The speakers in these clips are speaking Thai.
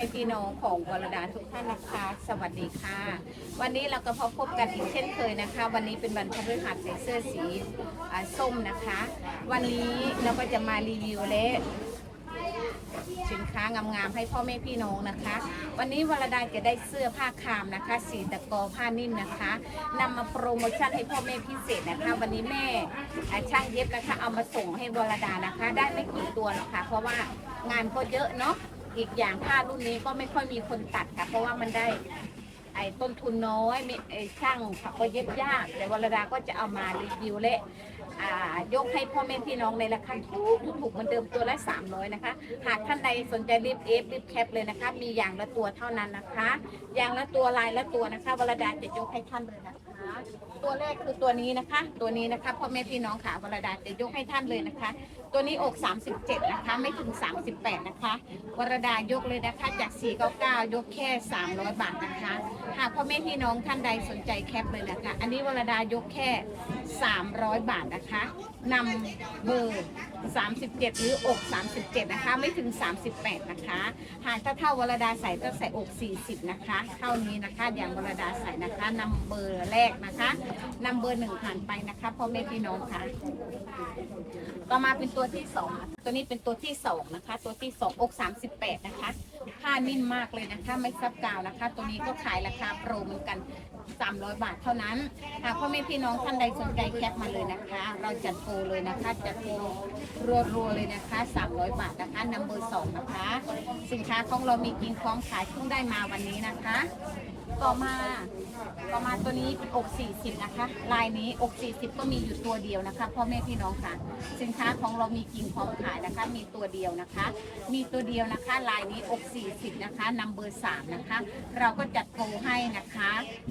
พี่น้องของวรดาทุกท่านนะคะ สวัสดีค่ะ วันนี้เราก็พบพบกันอีกเช่นเคยนะคะ วันนี้เป็นวันพฤหัสใส่เสื้อสีอ่าส้มนะคะ วันนี้เราก็จะมารีวิวและสินค้างามๆให้พ่อแม่พี่น้องนะคะ วันนี้วรดาจะได้เสื้อผ้าคามนะคะ สีตะกอผ้านิ่มนะคะนำมาโปรโมชั่นให้พ่อแม่พิเศษนะคะ วันนี้แม่ช่างเย็บนะคะ เอามาส่งให้วรดานะคะ ได้ไม่กี่ตัวหรอกค่ะเพราะว่างานก็เยอะเนาะ อีกอย่างผ้ารุ่นนี้ก็ไม่ค่อยมีคนตัดค่ะ เพราะว่ามันได้ ไอ้ต้นทุนน้อยไม่ไอ้ช่างเขาก็เย็บยากแต่วรดาก็จะเอามารีวิวและอ่ายกให้พ่อแม่พี่น้องในราคาถูกถูกเหมือนเดิมตัวละ300นะคะ หากท่านใดสนใจรีบเอฟรีบแคปเลยนะคะ มีอย่างละตัวเท่านั้นนะคะ อย่างละตัวลายละตัวนะคะวรดาจะยกให้ท่านเลยนะคะ ตัวแรกคือตัวนี้นะคะ ตัวนี้นะคะพ่อแม่พี่น้องค่ะวรดาจะยกให้ท่านเลยนะคะ ตัวนี้อก 37 นะคะ ไม่ถึง 38 นะคะ วรดายกเลยนะคะ จาก 499 ยกแค่ 300 บาทนะคะ หากพ่อแม่พี่น้องท่านใดสนใจแคปเลยนะคะ อันนี้วรดายกแค่ 300 บาทนะคะนำเบอร์ 37 หรืออก 37 นะคะ ไม่ถึง 38 นะคะ หากถ้าเท่าวรดาใส่ก็ใส่อก 40 นะคะ เท่านี้นะคะ อย่างวรดาใส่นะคะนำเบอร์แรกนะคะนำเบอร์หนึ่งผ่านไปนะคะ พ่อแม่พี่น้องค่ะ ต่อมาเป็นตัวที่สองตัวนี้เป็นตัวที่สองนะคะ ตัวที่สองอกสามสิบแปดนะคะ ผ้านิ่มมากเลยนะคะไม่ซับกาวนะคะ ตัวนี้ก็ขายราคาโปรเหมือนกัน 300 บาทเท่านั้นหากพ่อแม่พี่น้องท่านใดสนใจแคปมาเลยนะคะ เราจัดโปรเลยนะคะจัดโปรรัวๆเลยนะคะ 300 บาทนะคะนัมเบอร์สองนะคะ สินค้าของเรามีกินของขายเพิ่งได้มาวันนี้นะคะ ต่อมาต่อมาตัวนี้เป็นอก 40 นะคะ ลายนี้อก 40 ก็มีอยู่ตัวเดียวนะคะพ่อแม่พี่น้องค่ะ สินค้าของเรามีกิ่งพร้อมขายนะคะ มีตัวเดียวนะคะ มีตัวเดียวนะคะ ลายนี้อก40 นะคะนัมเบอร์3นะคะ เราก็จัดโปรให้นะคะ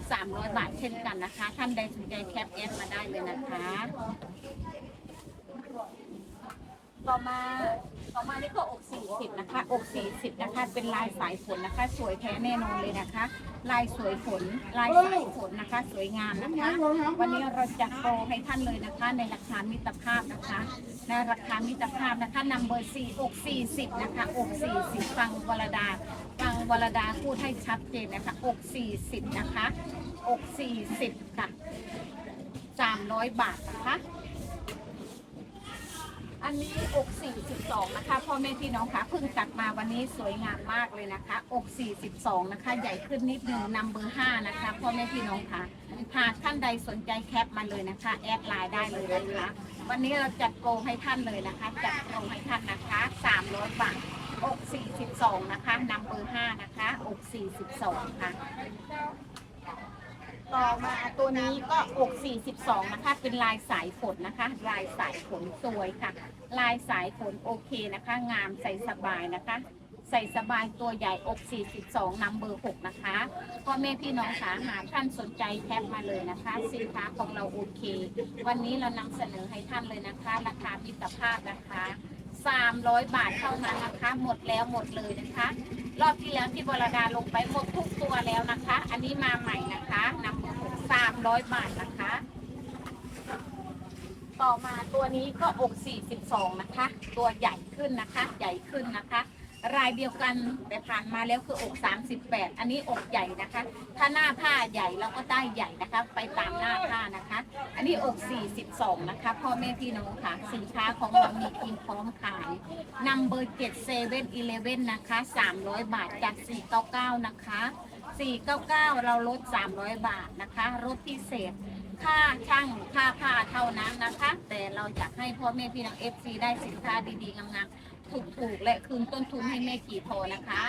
300 บาทเช่นกันนะคะ ท่านใดสนใจแคปแอดมาได้เลยนะคะ ต่อมาต่อมานี่ก็อก40 นะคะ อก40 นะคะ เป็นลายสายฝนนะคะ สวยแท้แน่นอนเลยนะคะ ลายสวยฝนลายสายฝนนะคะ สวยงามนะคะ วันนี้เราจัดโปรให้ท่านเลยนะคะ ในราคามิตรภาพนะคะ ในราคามิตรภาพนะคะนัมเบอร์4อก40นะคะอก40ฟังวรดาฟังวรดาพูดให้ชัดเจนนะคะอก40นะคะอก40ค่ะ300บาทนะคะ อันนี้อก42นะคะพ่อแม่พี่น้องคะเพิ่งตัดมาวันนี้สวยงามมากเลยนะคะ อก 42 นะคะ ใหญ่ขึ้นนิดนึงนำเบอร์5นะคะพ่อแม่พี่น้องคะหากท่านใดสนใจแคปมาเลยนะคะ แอดไลน์ได้เลยนะคะ วันนี้เราจัดโปรให้ท่านเลยนะคะ จัดโปรให้ท่านนะคะ 300 บาท อก 42 นะคะนำเบอร์5นะคะ อก 42 ค่ะ ต่อมาตัวนี้ก็อก42นะคะ เป็นลายสายฝนนะคะ ลายสายฝนสวยค่ะ ลายสายฝนโอเคนะคะ งามใส่สบายนะคะ ใส่สบายตัวใหญ่อก 42นัมเบอร์ 6 นะคะพ่อแม่พี่น้องขาหาท่านสนใจแคปมาเลยนะคะ สินค้าของเราโอเค วันนี้เรานำเสนอให้ท่านเลยนะคะ ราคามิตรภาพนะคะ 300 บาทเท่านั้นนะคะ หมดแล้วหมดเลยนะคะ รอบที่แล้วที่บรดาลงไปหมดทุกตัวแล้วนะคะ อันนี้มาใหม่นะคะนำมาสามร้อยบาทนะคะ ต่อมาตัวนี้ก็อก42นะคะ ตัวใหญ่ขึ้นนะคะ ใหญ่ขึ้นนะคะ รายเดียวกันแต่ผ่านมาแล้วคืออก38 อันนี้อกใหญ่นะคะ ถ้าหน้าผ้าใหญ่เราก็ได้ใหญ่นะคะ ไปตามหน้าผ้านะคะ อันนี้อก42นะคะพ่อแม่พี่น้องค่ะสินค้าของเรามีกินพร้อมขายนัมเบอร์7 7 e เ e ่ e นนะคะ 300 บาทจาก 499 นะคะ 499 เราลด 300 บาทนะคะลดพิเศษค่าช่างค่าผ้าเท่านั้นนะคะ แต่เราอยากให้พ่อแม่พี่น้อง FC ได้สินค้าดีๆงามๆ ถูกๆและคืนต้นทุนให้แม่ขี่พอนะคะ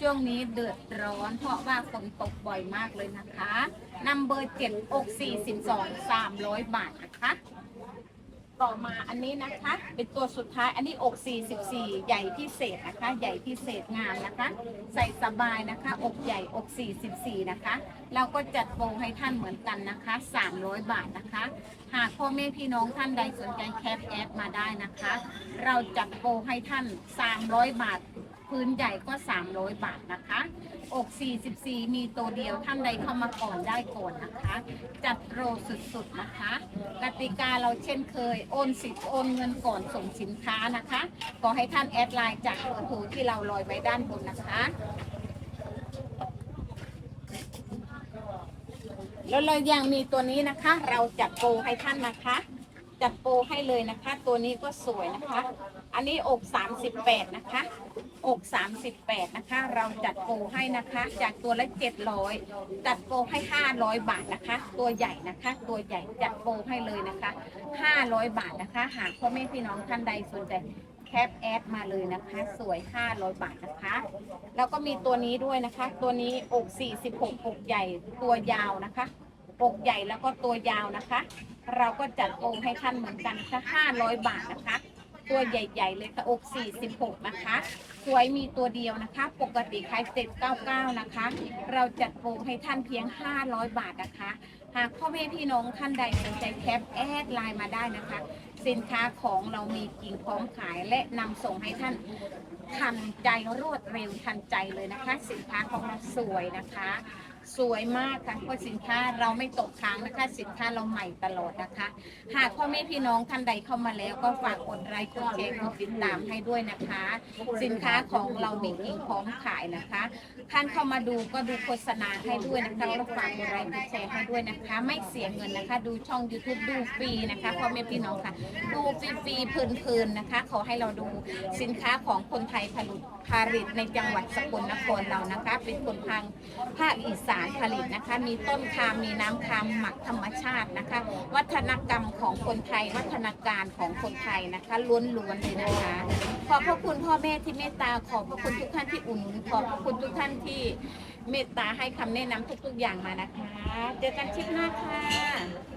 ช่วงนี้เดือดร้อนเพราะว่าฝนตกบ่อยมากเลยนะคะนัมเบอร์เจ็ดอกสี่สิบสองสามร้อยบาทนะคะ ต่อมาอันนี้นะคะ เป็นตัวสุดท้ายอันนี้อก 44 ใหญ่พิเศษนะคะ ใหญ่พิเศษงามนะคะ ใส่สบายนะคะ อกใหญ่อก 44 นะคะ เราก็จัดโปรให้ท่านเหมือนกันนะคะ 300 บาทนะคะ หากพ่อแม่พี่น้องท่านใดสนใจแคปแอดมาได้นะคะ เราจัดโปรให้ท่าน 300 บาท พื้นใหญ่ก็ 300 บาทนะคะ อก 44 มีตัวเดียวท่านใดเข้ามาก่อนได้ก่อนนะคะ จัดโปรสุดๆนะคะ กติกาเราเช่นเคย โอนสิทธิ์โอนเงินก่อนส่งสินค้านะคะ ก็ให้ท่านแอดไลน์จากเบอร์โทรที่เราลอยไว้ด้านบนนะคะแล้วเรายังมีตัวนี้นะคะ เราจัดโปรให้ท่านนะคะ จัดโปรให้เลยนะคะ ตัวนี้ก็สวยนะคะ อันนี้อก 38 นะคะ อก 38 นะคะ เราจัดโปรให้นะคะ จากตัวละ 700 จัดโปรให้ 500 บาทนะคะ ตัวใหญ่นะคะ ตัวใหญ่จัดโปรให้เลยนะคะ 500 บาทนะคะ หากพ่อแม่พี่น้องท่านใดสนใจแคปแอดมาเลยนะคะ สวย 500 บาทนะคะ แล้วก็มีตัวนี้ด้วยนะคะ ตัวนี้อก 46 อกใหญ่ ตัวยาวนะคะอกใหญ่แล้วก็ตัวยาวนะคะ เราก็จัดโปรให้ท่านเหมือนกันค่ะ500 บาทนะคะ ตัวใหญ่ ๆ เลยค่ะอก46 นะคะสวยมีตัวเดียวนะคะ ปกติขาย 799 นะคะ เราจัดโปรให้ท่านเพียง 500 บาทนะคะ หากพ่อแม่พี่น้องท่านใดสนใจแคปแอดไลน์มาได้นะคะ สินค้าของเรามีจริงพร้อมขายและนำส่งให้ท่านทันใจรวดเร็วทันใจเลยนะคะ สินค้าของเราสวยนะคะ สวยมากค่ะเพราะสินค้าเราไม่ตกค้างนะคะ สินค้าเราใหม่ตลอดนะคะ หากพ่อแม่พี่น้องท่านใดเข้ามาแล้วก็ฝากกดไลค์กดแชร์กดติดตามให้ด้วยนะคะ สินค้าของเรามีจริงพร้อมขายนะคะ ท่านเข้ามาดูก็ดูโฆษณาให้ด้วยนะคะก็ฝากกดไลค์กดแชร์ให้ด้วยนะคะ ไม่เสียเงินนะคะ ดูช่อง YouTube ดูฟรีนะคะพ่อแม่พี่น้องค่ะดูฟรีๆเพลินๆนะคะ ขอให้เราดูสินค้าของคนไทยผลิตผลิตในจังหวัดสกลนครเรานะคะ เป็นคนทางภาคอีสานารผลิตนะคะ มีต้นคามมีน้ำคามหมักธรรมชาตินะคะ วัฒนกรรมของคนไทย วัฒนการของคนไทยนะคะล้วนๆเลยนะคะ ขอบพระคุณพ่อแม่ที่เมตตาขอบพระคุณทุกท่านที่อุ่นหนุนขอบพระคุณทุกท่านที่เมตตาให้คำแนะนำทุกๆอย่างมานะคะ เจอกันคลิปหน้าค่ะ